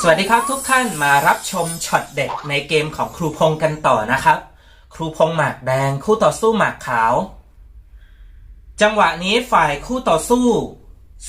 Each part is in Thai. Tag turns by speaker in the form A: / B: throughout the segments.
A: สวัสดีครับทุกท่านมารับชมช็อตเด็ดในเกมของครูพงกันต่อนะครับ ครูพงหมากแดงคู่ต่อสู้หมากขาว จังหวะนี้ฝ่ายคู่ต่อสู้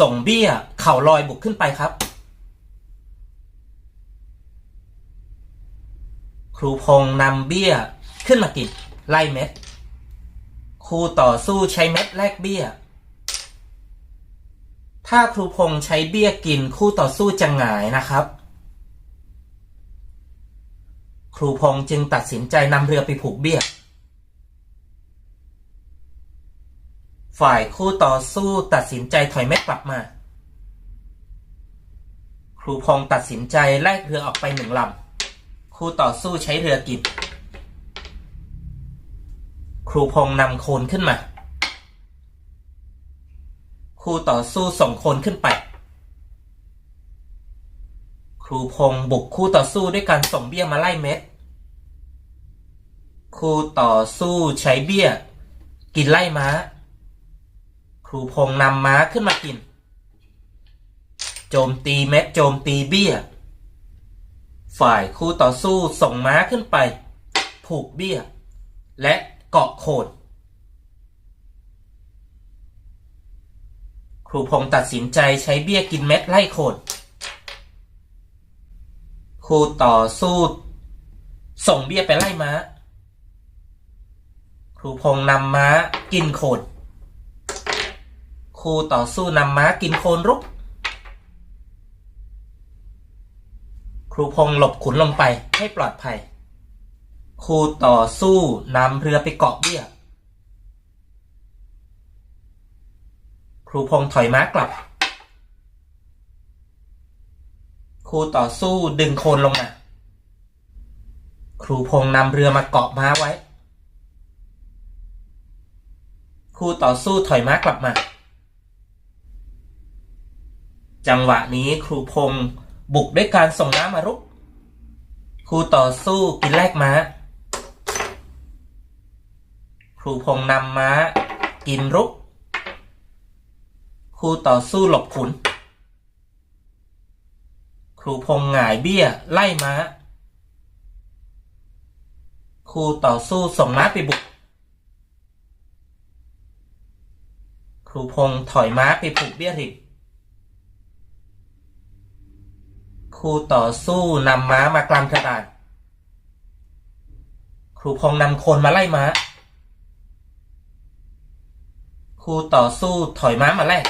A: ส่งเบี้ยเข่าลอยบุกขึ้นไปครับ ครูพงนำเบี้ยขึ้นมากินไล่เม็ด คู่ต่อสู้ใช้เม็ดแลกเบี้ย ถ้าครูพงษ์ใช้เบี้ยกินคู่ต่อสู้จะหงายนะครับ ครูพงษ์จึงตัดสินใจนำเรือไปผูกเบี้ย ฝ่ายคู่ต่อสู้ตัดสินใจถอยเม็ดกลับมา ครูพงษ์ตัดสินใจแลกเรือออกไปหนึ่งลำ คู่ต่อสู้ใช้เรือกิน ครูพงษ์นำโคนขึ้นมา คู่ต่อสู้ส่งคนขึ้นไป ครูพงษ์บุกคู่ต่อสู้ด้วยการส่งเบี้ยมาไล่เม็ด คู่ต่อสู้ใช้เบี้ย กินไล่ม้า ครูพงษ์นำม้าขึ้นมากิน โจมตีเม็ดโจมตีเบี้ย ฝ่ายคู่ต่อสู้ส่งม้าขึ้นไป ผูกเบี้ย และเกาะโคน ครูพงษ์ตัดสินใจใช้เบี้ยกินเม็ดไล่โคนครูต่อสู้ส่งเบี้ยไปไล่ม้า ครูพงษ์นำม้ากินโคนครูต่อสู้นำม้ากินโคนรุก ครูพงษ์หลบขุนลงไปให้ปลอดภัย ครูต่อสู้นำเรือไปเกาะเบี้ย ค รูพงษ์ถอยม้ากลับ ครูต่อสู้ดึงโคนลงมา ครูพงษ์นำเรือมาเกาะม้าไว้ ครูต่อสู้ถอยม้ากลับมา จังหวะนี้ครูพงษ์บุกด้วยการส่งน้ำมารุก ครูต่อสู้กินแลกม้า ครูพงษ์นำม้ากินรุก ครูต่อสู้หลบขุน ครูพงหงายเบี้ย ไล่ม้าครูต่อสู้ส่งม้าไปบุก ครูพงถอยม้าไปผูกเบี้ยริบครูต่อสู้นำม้ามากลางกระดานครูพงนำคนมาไล่ม้าครูต่อสู้ถอยม้ามาแลก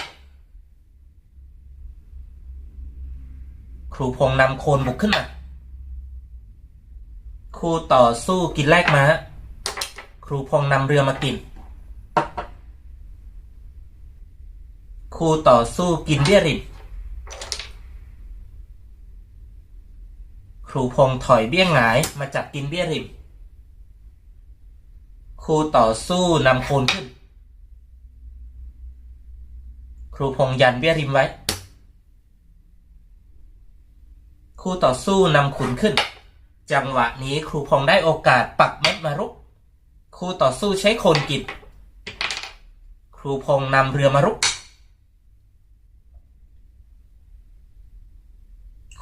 A: ครูพงษ์นำโคนบุกขึ้นมาครูต่อสู้กินแลกมา ครูพงษ์นำเรือมากินครูต่อสู้กินเบี้ยริบครูพงษ์ถอยเบี้ยงหงายมาจับกินเบี้ยริมครูต่อสู้นำโคนขึ้น ครูพงษ์ยันเบี้ยริมไว้ ครูต่อสู้นำขุนขึ้น จังหวะนี้ครูพงได้โอกาสปักเม็ดมารุกครูต่อสู้ใช้โคนกินครูพงนำเรือมารุก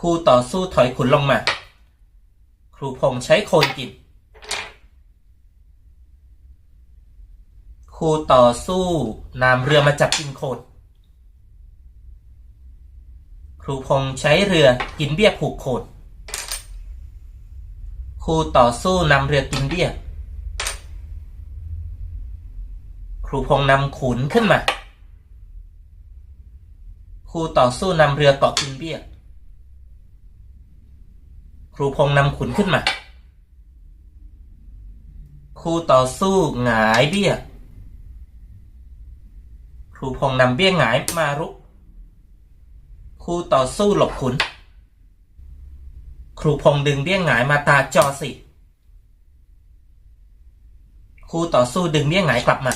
A: ครูต่อสู้ถอยขุนลงมา ครูพงใช้โคนกินครูต่อสู้นำเรือมาจับกินโคน ครูพงษ์ใช้เรือกินเบี้ยผูกโคนครูต่อสู้นำเรือกินเบี้ย ครูพงษ์นำขุนขึ้นมา ครูต่อสู้นำเรือเกาะกินเบี้ย ครูพงษ์นำขุนขึ้นมา ครูต่อสู้หงายเบี้ย ครูพงษ์นำเบี้ยหงายมารุก ครูต่อสู้หลบขุน ครูพงดึงเบี้ยงหงายมาตาจอสิครูต่อสู้ดึงเบี้ยงหงายกลับมา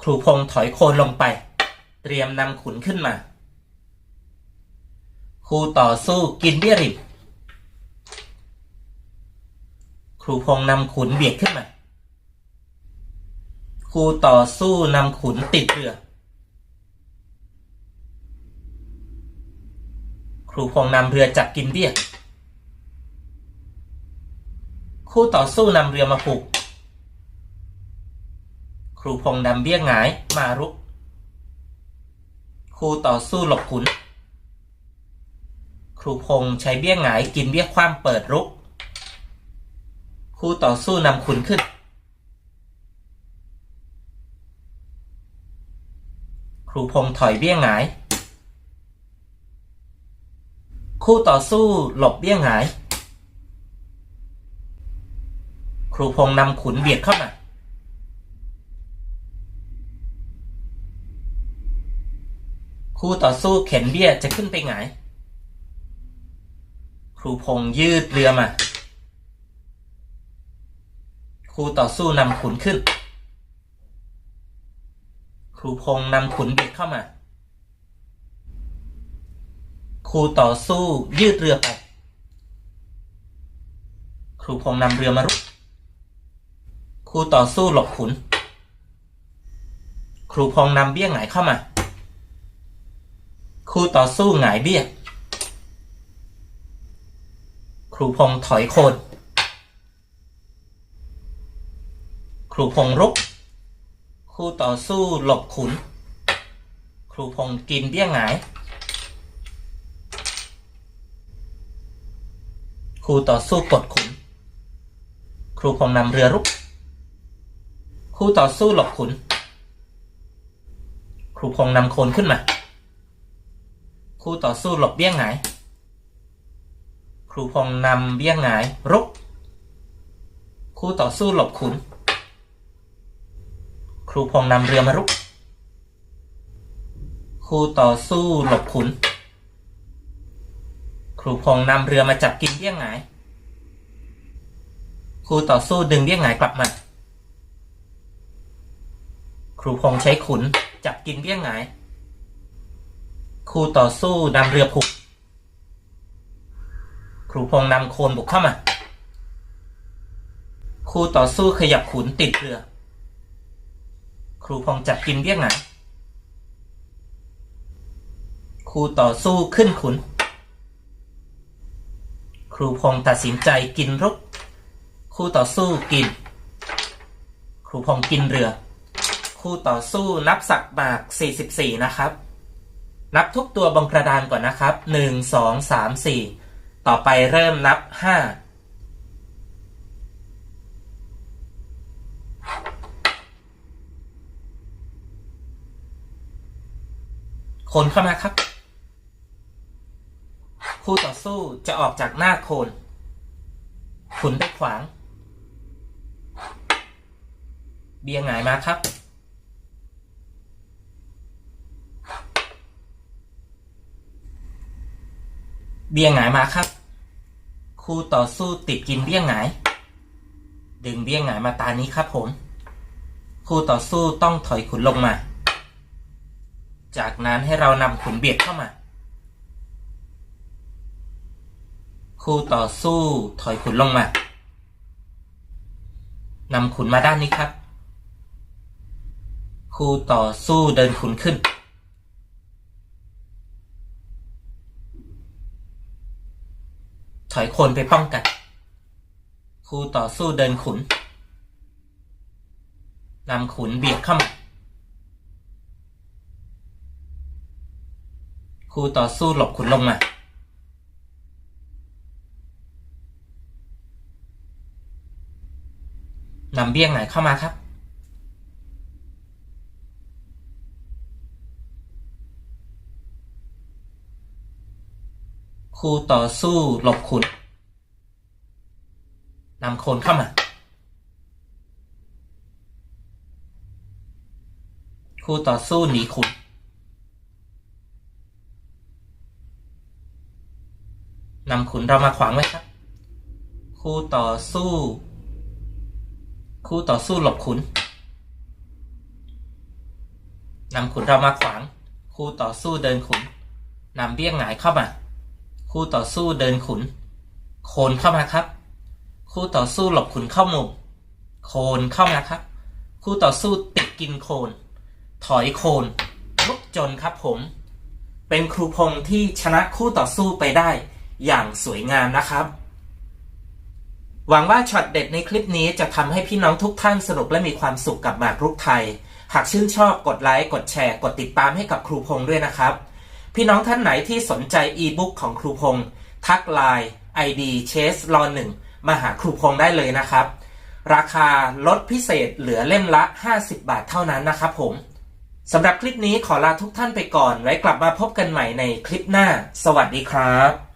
A: ครูพงถอยโคนลงไป เตรียมนำขุนขึ้นมาครูต่อสู้กินเบี้ยริบครูพงนำขุนเบียดขึ้นมาครูต่อสู้นำขุนติดเรือ ครูพงนำเรือจับกินเบี้ย คู่ต่อสู้นำเรือมาผูก ครูพงษ์นำเบี้ยหงายมารุก คู่ต่อสู้หลบขุน ครูพงใช้เบี้ยหงายกินเบี้ยคว่ำเปิดรุก คู่ต่อสู้นำขุนขึ้น ครูพงถอยเบี้ยหงาย คู่ต่อสู้หลบเบี้ยงหาย ครูพงษ์นำขุนเบียดเข้ามาคู่ต่อสู้เข็นเบี้ยจะขึ้นไปหงาย ครูพงยืดเรือมา คู่ต่อสู้นำขุนขึ้น ครูพงนำขุนเบียดเข้ามา ครูต่อสู้ยืดเรือไป ครูพงนำเรือมารุก ครูต่อสู้หลบขุน ครูพงนำเบี้ยหงายเข้ามา ครูต่อสู้หงายเบี้ย ครูพงถอยโคน ครูพงรุก ครูต่อสู้หลบขุน ครูพงกินเบี้ยหงาย ครูต่อสู้กดขุน ครูพงนำเรือรุก ครูต่อสู้หลบขุน ครูพงนำโคนขึ้นมา ครูต่อสู้หลบเบี้ยงหงาย ครูพงนำเบี้ยงหงายรุก ครูต่อสู้หลบขุน ครูพงนำเรือมารุก ครูต่อสู้หลบขุน ครูพงษ์นำเรือมาจับกินเบี้ยหงาย ครูต่อสู้ดึงเบี้ยหงายกลับมา ครูพงษ์ใช้ขุนจับกินเบี้ยหงาย ครูต่อสู้นำเรือผูก ครูพงษ์นำโคนบุกเข้ามา ครูต่อสู้ขยับขุนติดเรือ ครูพงษ์จับกินเบี้ยหงาย ครูต่อสู้ขึ้นขุน ครูพงษ์ตัดสินใจกินรุก คู่ต่อสู้กิน ครูพงษ์กินเรือ คู่ต่อสู้นับสักบาก 44 นะครับ นับทุกตัวบนกระดานก่อนนะครับ 1 2 3 4 ต่อไปเริ่มนับ 5คนเข้ามาครับ คู่ต่อสู้จะออกจากหน้าโคน ขุนไปขวาง เบียร์หงายมาครับ เบี้ยหงายมาครับ คู่ต่อสู้ติดกินเบี้ยหงาย ดึงเบี้ยหงายมาตานี้ครับผม คู่ต่อสู้ต้องถอยขุนลงมา จากนั้นให้เรานำขุนเบียดเข้ามา คู่ต่อสู้ถอยขุนลงมานำขุนมาด้านนี้ครับ คู่ต่อสู้เดินขุนขึ้น ถอยคนไปป้องกัน คู่ต่อสู้เดินขุนนำขุนเบียดเข้ามาคู่ต่อสู้หลบขุนลงมา นำเบี้ยงไหนเข้ามาครับคู่ต่อสู้หลบขุนนำโคนเข้ามาคู่ต่อสู้หนีขุนนำขุนเรามาขวางไว้ครับ คู่ต่อสู้ คู่ต่อสู้หลบขุนนำขุนเรามาขวาง คู่ต่อสู้เดินขุนนำเบี้ยงหงายเข้ามา คู่ต่อสู้เดินขุน โคนเข้ามาครับ คู่ต่อสู้หลบขุนเข้ามุมโคนเข้ามาครับ คู่ต่อสู้ติดกินโคน ถอยโคนลุกจนครับผม เป็นครูพงที่ชนะคู่ต่อสู้ไปได้อย่างสวยงามนะครับ หวังว่าช็อตเด็ดในคลิปนี้จะทำให้พี่น้องทุกท่านสนุกและมีความสุขกับหมากรุกไทย หากชื่นชอบกดไลค์ กดแชร์ กดติดตามให้กับครูพงษ์ด้วยนะครับ พี่น้องท่านไหนที่สนใจอีบุ๊กของครูพงษ์ทักไลน์ ID เชสรอหนึ่งมาหาครูพงษ์ได้เลยนะครับ ราคาลดพิเศษเหลือเล่มละ 50 บาทเท่านั้นนะครับผมสำหรับคลิปนี้ขอลาทุกท่านไปก่อน ไว้กลับมาพบกันใหม่ในคลิปหน้า สวัสดีครับ